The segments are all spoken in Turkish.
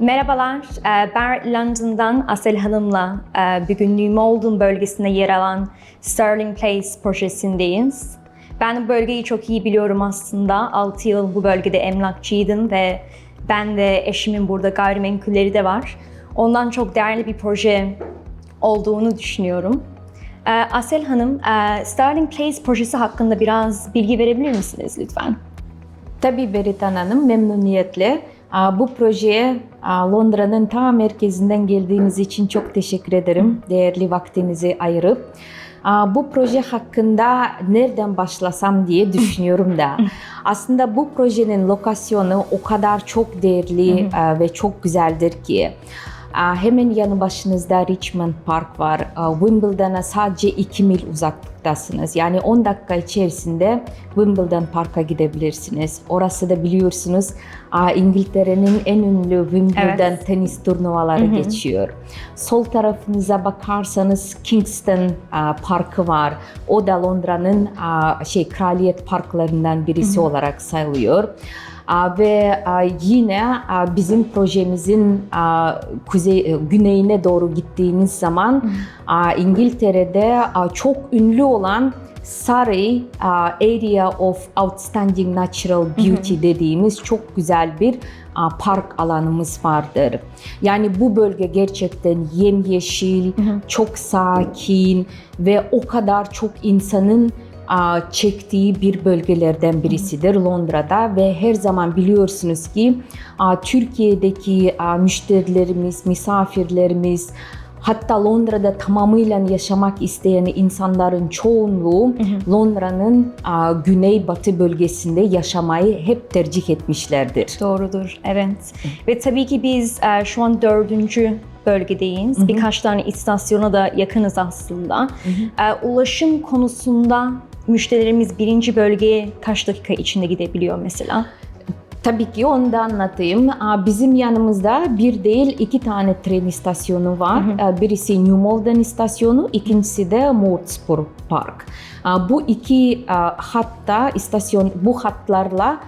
Merhabalar, e, ben London'dan Asel Hanım'la e, bir günlüğüm Malden bölgesinde yer alan Sterling Place projesindeyiz. Ben bu bölgeyi çok iyi biliyorum aslında. 6 yıl bu bölgede emlakçıydım ve ben ve eşimin burada gayrimenkulleri de var. Ondan çok değerli bir proje olduğunu düşünüyorum. E, Asel Hanım, Sterling Place projesi hakkında biraz bilgi verebilir misiniz lütfen? Tabii Beritan Hanım memnuniyetle. Bu projeye Londra'nın ta merkezinden geldiğiniz için çok teşekkür ederim. Değerli vaktinizi ayırıp. Bu proje hakkında nereden başlasam diye düşünüyorum da. Aslında bu projenin lokasyonu o kadar çok değerli ve çok güzeldir ki. Aa, Hemen yanı başınızda Richmond Park var. Aa, Wimbledon'a sadece 2 mil uzaklıktasınız. Yani 10 dakika içerisinde Wimbledon Park'a gidebilirsiniz. Orası da biliyorsunuz aa, İngiltere'nin en ünlü Wimbledon Evet. tenis turnuvaları geçiyor. Sol tarafınıza bakarsanız Kingston aa, Parkı var. O da Londra'nın aa, şey kraliyet parklarından birisi olarak sayılıyor. Ve yine bizim projemizin kuzey e, güneyine doğru gittiğiniz zaman İngiltere'de çok ünlü olan Surrey Area of Outstanding Natural Beauty dediğimiz çok güzel bir park alanımız vardır. Yani bu bölge gerçekten yemyeşil, çok sakin ve o kadar çok insanın çektiği bir bölgelerden birisidir Londra'da ve her zaman biliyorsunuz ki Türkiye'deki müşterilerimiz, misafirlerimiz hatta Londra'da tamamıyla yaşamak isteyen insanların çoğunluğu Londra'nın güneybatı bölgesinde yaşamayı hep tercih etmişlerdir. Doğrudur, evet. Ve tabii ki biz şu an dördüncü bölgedeyiz. Birkaç tane istasyona da yakınız aslında. E, ulaşım konusunda müşterilerimiz birinci bölgeye kaç dakika içinde gidebiliyor mesela? Tabii ki onu da anlatayım. Bizim yanımızda bir değil iki tane tren istasyonu var. Aa, Birisi New Malden istasyonu, ikincisi de Moorspur Park. Bu iki hatta istasyon bu hatlarla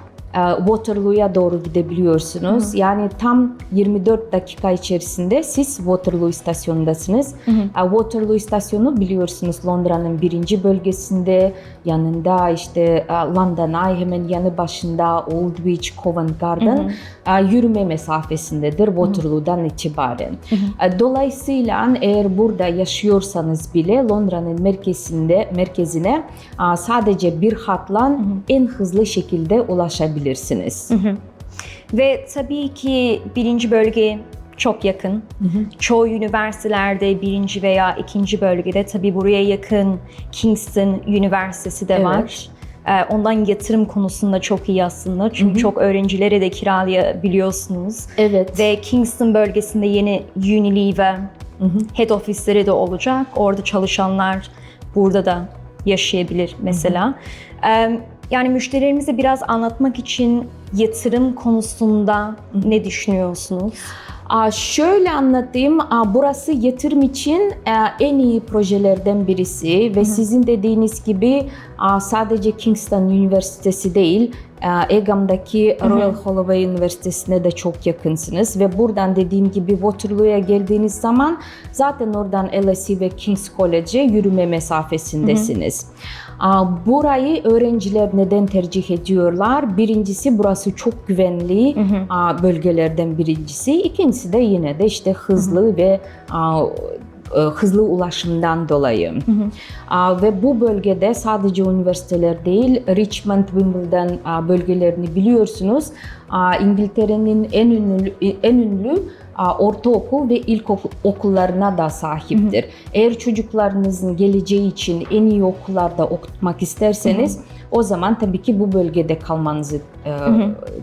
Waterloo'ya doğru gidebiliyorsunuz. Yani tam 24 dakika içerisinde siz Waterloo istasyonundasınız. Aa, Waterloo istasyonu biliyorsunuz Londra'nın birinci bölgesinde yanında işte aa, London Eye hemen yanı başında Aldwych, Covent Garden aa, yürüme mesafesindedir Waterloo'dan itibaren. Aa, Dolayısıyla eğer burada yaşıyorsanız bile Londra'nın merkezinde merkezine sadece bir hatla en hızlı şekilde ulaşabilirsiniz. Ve tabii ki birinci bölge çok yakın. Çoğu üniversitelerde birinci veya ikinci bölgede tabii buraya yakın Kingston Üniversitesi de Evet. var. Ee, Ondan yatırım konusunda çok iyi aslında. Çünkü çok öğrencilere de kiralayabiliyorsunuz. Evet. Ve Kingston bölgesinde yeni Unilever head ofisleri de olacak. Orada çalışanlar burada da yaşayabilir mesela. Ee, Yani müşterilerimize biraz anlatmak için yatırım konusunda ne düşünüyorsunuz? Şöyle anlatayım. Burası yatırım için e, en iyi projelerden birisi ve sizin dediğiniz gibi sadece Kingston Üniversitesi değil, e, Egham'daki Royal Holloway Üniversitesi'ne de çok yakınsınız ve buradan dediğim gibi Waterloo'ya geldiğiniz zaman zaten oradan LSE ve King's College'e yürüme mesafesindesiniz. Aa, Burayı öğrenciler neden tercih ediyorlar? Birincisi burası çok güvenli aa, bölgelerden birincisi. İkincisi de yine de işte hızlı ve aa, e, hızlı ulaşımdan dolayı. Aa, ve bu bölgede sadece üniversiteler değil, Richmond, Wimbledon bölgelerini biliyorsunuz. İngiltere'nin en ünlü en ünlü ortaokul ve ilkokul okullarına da sahiptir. Eğer çocuklarınızın geleceği için en iyi okullarda okutmak isterseniz o zaman tabii ki bu bölgede kalmanızı e,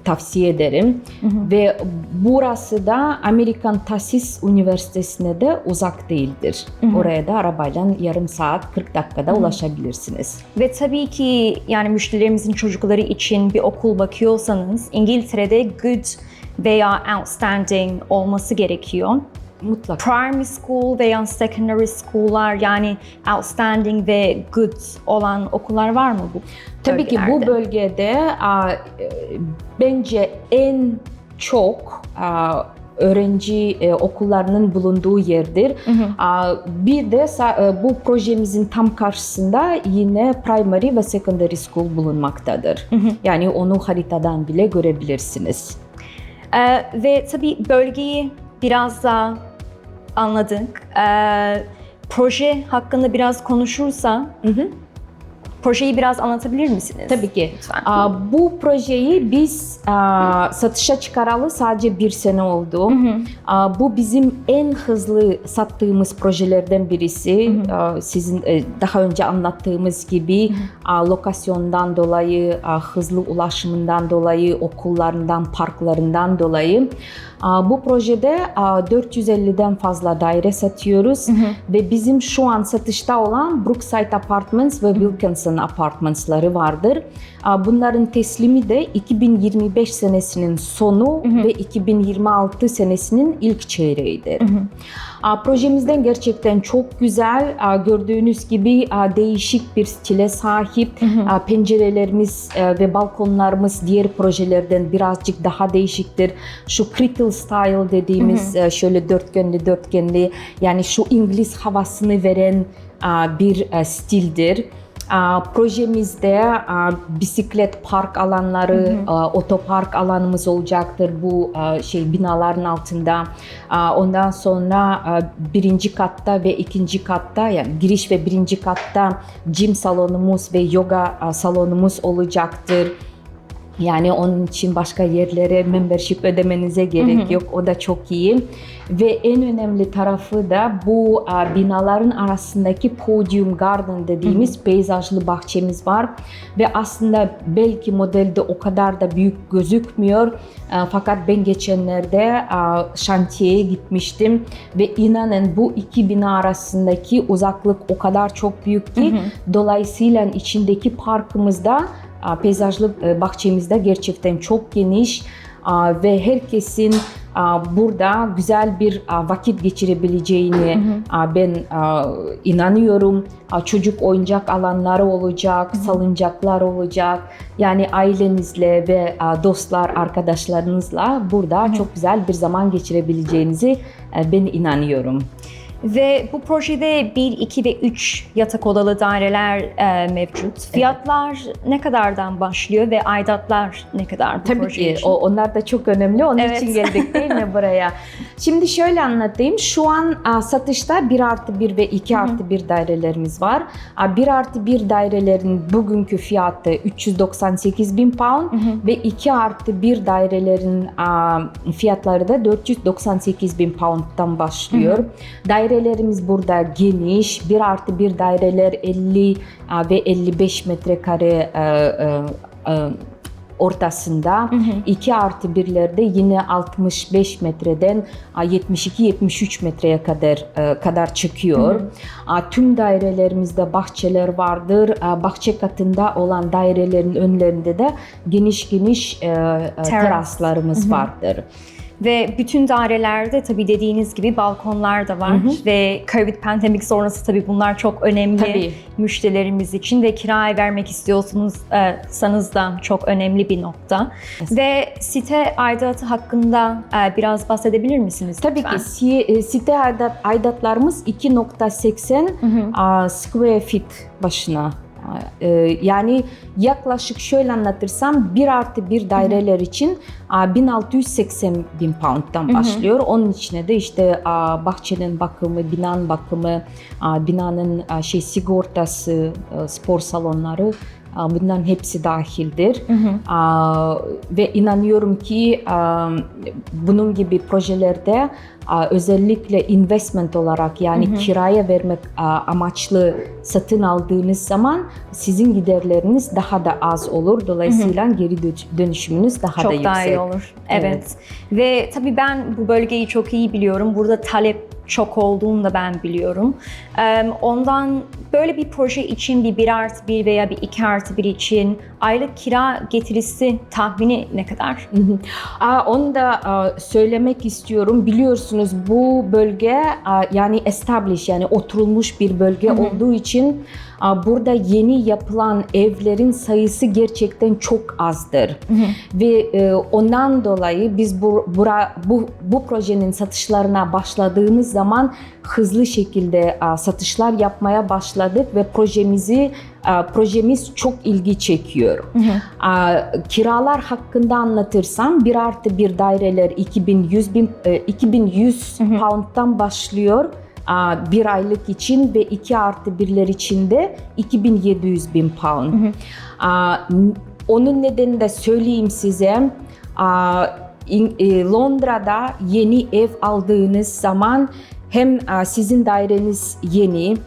tavsiye ederim. Ve burası da Amerikan Tasis Üniversitesi'ne de uzak değildir. Oraya da arabayla yarım saat 40 dakikada ulaşabilirsiniz. Ve tabii ki yani müşterilerimizin çocukları için bir okul bakıyorsanız İngiltere'de good veya outstanding olması gerekiyor. Mutlaka. Primary school veya secondary school'lar yani outstanding ve good olan okullar var mı bu Tabii ki bu bölgede a, e, bence en çok a, öğrenci e, okullarının bulunduğu yerdir. Aa, Bir de e, bu projemizin tam karşısında yine primary ve secondary school bulunmaktadır. Yani onu haritadan bile görebilirsiniz. Ee, ve tabii bölgeyi biraz daha anladık. Ee, proje hakkında biraz konuşursa, projeyi biraz anlatabilir misiniz? Tabii ki. Lütfen. Aa, bu projeyi biz aa, satışa çıkaralı sadece bir sene oldu. Aa, bu bizim en hızlı sattığımız projelerden birisi. Aa, sizin e, daha önce anlattığımız gibi aa, lokasyondan dolayı, aa, hızlı ulaşımından dolayı, okullarından, parklarından dolayı. Bu projede aa, 450'den fazla daire satıyoruz. Ve bizim şu an satışta olan Brookside Apartments ve Wilkinson Apartments'ları vardır. Bunların teslimi de 2025 senesinin sonu ve 2026 senesinin ilk çeyreğidir. Aa, Projemizden gerçekten çok güzel. Gördüğünüz gibi değişik bir stile sahip. Pencerelerimiz ve balkonlarımız diğer projelerden birazcık daha değişiktir. Şu critical style dediğimiz şöyle dörtgenli dörtgenli yani şu İngiliz havasını veren bir stildir. Projemizde bisiklet park alanları, aa, otopark alanımız olacaktır bu şey binaların altında. Ondan sonra birinci katta ve ikinci katta yani giriş ve birinci katta gym salonumuz ve yoga salonumuz olacaktır. Yani onun için başka yerlere membership ödemenize gerek yok. O da çok iyi. Ve en önemli tarafı da bu a, binaların arasındaki podium garden dediğimiz peyzajlı bahçemiz var. Ve aslında belki modelde o kadar da büyük gözükmüyor. A, fakat ben geçenlerde a, şantiyeye gitmiştim ve inanın bu iki bina arasındaki uzaklık o kadar çok büyük ki dolayısıyla içindeki parkımızda peyzajlı e, bahçemizde gerçekten çok geniş ve herkesin burada güzel bir vakit geçirebileceğini a, ben a, inanıyorum. Çocuk oyuncak alanları olacak, salıncaklar olacak. Yani ailenizle ve dostlar, arkadaşlarınızla burada çok güzel bir zaman geçirebileceğinizi e, ben inanıyorum. Ve bu projede 1, 2 ve 3 yatak odalı daireler e, mevcut. Fiyatlar ne kadardan başlıyor ve aidatlar ne kadar bu Tabii proje ki için? o, onlar da çok önemli. Onun Evet. için geldik değil mi buraya? Şimdi şöyle anlatayım. Şu an a, satışta 1 artı 1 ve 2 artı 1 dairelerimiz var. A, 1 artı 1 dairelerin bugünkü fiyatı 398 bin pound ve 2 artı 1 dairelerin a, fiyatları da 498 bin pound'dan başlıyor. Dairelerimiz burada geniş. 1 artı 1 daireler 50 a, ve 55 metrekare e, e, e, ortasında 2 artı 1'lerde yine 65 metreden 72-73 metreye kadar e, kadar çıkıyor. A, Tüm dairelerimizde bahçeler vardır. Bahçe katında olan dairelerin önlerinde de geniş geniş e, e, teraslarımız vardır. Ve bütün dairelerde tabii dediğiniz gibi balkonlar da var ve Covid pandemik sonrası tabii bunlar çok önemli Tabii. müşterilerimiz için ve kiraya vermek istiyorsunuz e, sanız da çok önemli bir nokta. Ve site aidatı hakkında e, biraz bahsedebilir misiniz? Tabii lütfen? ki si- e, site aidat, aidatlarımız 2.80 a, square feet başına. A, e, Yani yaklaşık şöyle anlatırsam 1 artı 1 daireler için a, 1680 bin pound'dan başlıyor. Onun içine de işte bahçenin bakımı, binanın bakımı, binanın şey sigortası, spor salonları bunların hepsi dahildir. Aa, ve inanıyorum ki bunun gibi projelerde özellikle investment olarak yani kiraya vermek amaçlı satın aldığınız zaman sizin giderleriniz daha da az olur. Dolayısıyla geri dö- dönüşümünüz daha da çok yüksek. daha iyi olur. Evet. Evet. Ve tabii ben bu bölgeyi çok iyi biliyorum. Burada talep çok olduğunu da ben biliyorum. Ondan böyle bir proje için bir 1 artı 1 veya bir 2 artı 1 için aylık kira getirisi tahmini ne kadar? Aa, onu da aa, söylemek istiyorum. Biliyorsunuz bu bölge aa, yani established yani oturulmuş bir bölge olduğu için Burada yeni yapılan evlerin sayısı gerçekten çok azdır. Ve e, ondan dolayı biz bu, bura, bu, bu projenin satışlarına başladığımız zaman hızlı şekilde satışlar yapmaya başladık ve projemizi projemiz çok ilgi çekiyor. Kiralar hakkında anlatırsam bir artı bir daireler 2100 bin, e, 2100 pound'dan başlıyor a, bir aylık için ve 2 artı birler için de 2700 bin pound. A, n- Onun nedeni de söyleyeyim size. E, Londra'da yeni ev aldığınız zaman hem sizin daireniz yeni,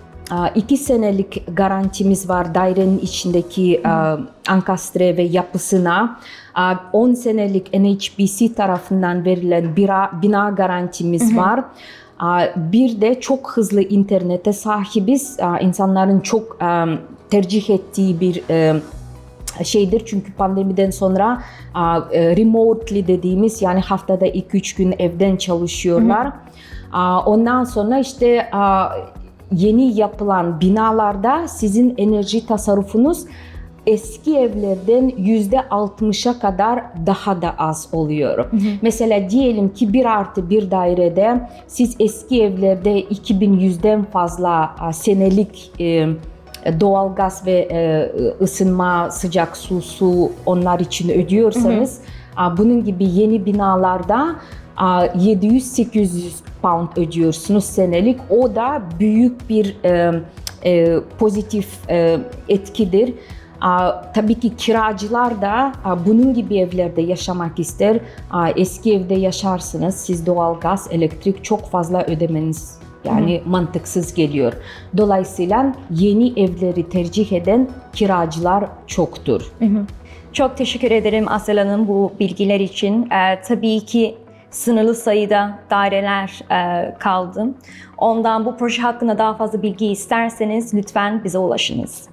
iki senelik garantimiz var dairenin içindeki a, ankastre ve yapısına. A, 10 senelik NHBC tarafından verilen bira, bina garantimiz var. Bir de çok hızlı internete sahibiz. İnsanların çok tercih ettiği bir şeydir çünkü pandemiden sonra e, remotely dediğimiz yani haftada 2-3 gün evden çalışıyorlar. A, Ondan sonra işte yeni yapılan binalarda sizin enerji tasarrufunuz eski evlerden yüzde 60'a kadar daha da az oluyor. Mesela diyelim ki bir artı bir dairede siz eski evlerde 2100'den fazla a, senelik e, doğalgaz ve e, ısınma, sıcak su, su onlar için ödüyorsanız a, bunun gibi yeni binalarda a, 700-800 pound ödüyorsunuz senelik. O da büyük bir e, e, pozitif e, etkidir. Tabii ki kiracılar da bunun gibi evlerde yaşamak ister. Eski evde yaşarsınız. Siz doğalgaz, elektrik çok fazla ödemeniz yani mantıksız geliyor. Dolayısıyla yeni evleri tercih eden kiracılar çoktur. Çok teşekkür ederim Asel Hanım bu bilgiler için. Ee, tabii ki sınırlı sayıda daireler e, kaldı. Ondan bu proje hakkında daha fazla bilgi isterseniz lütfen bize ulaşınız.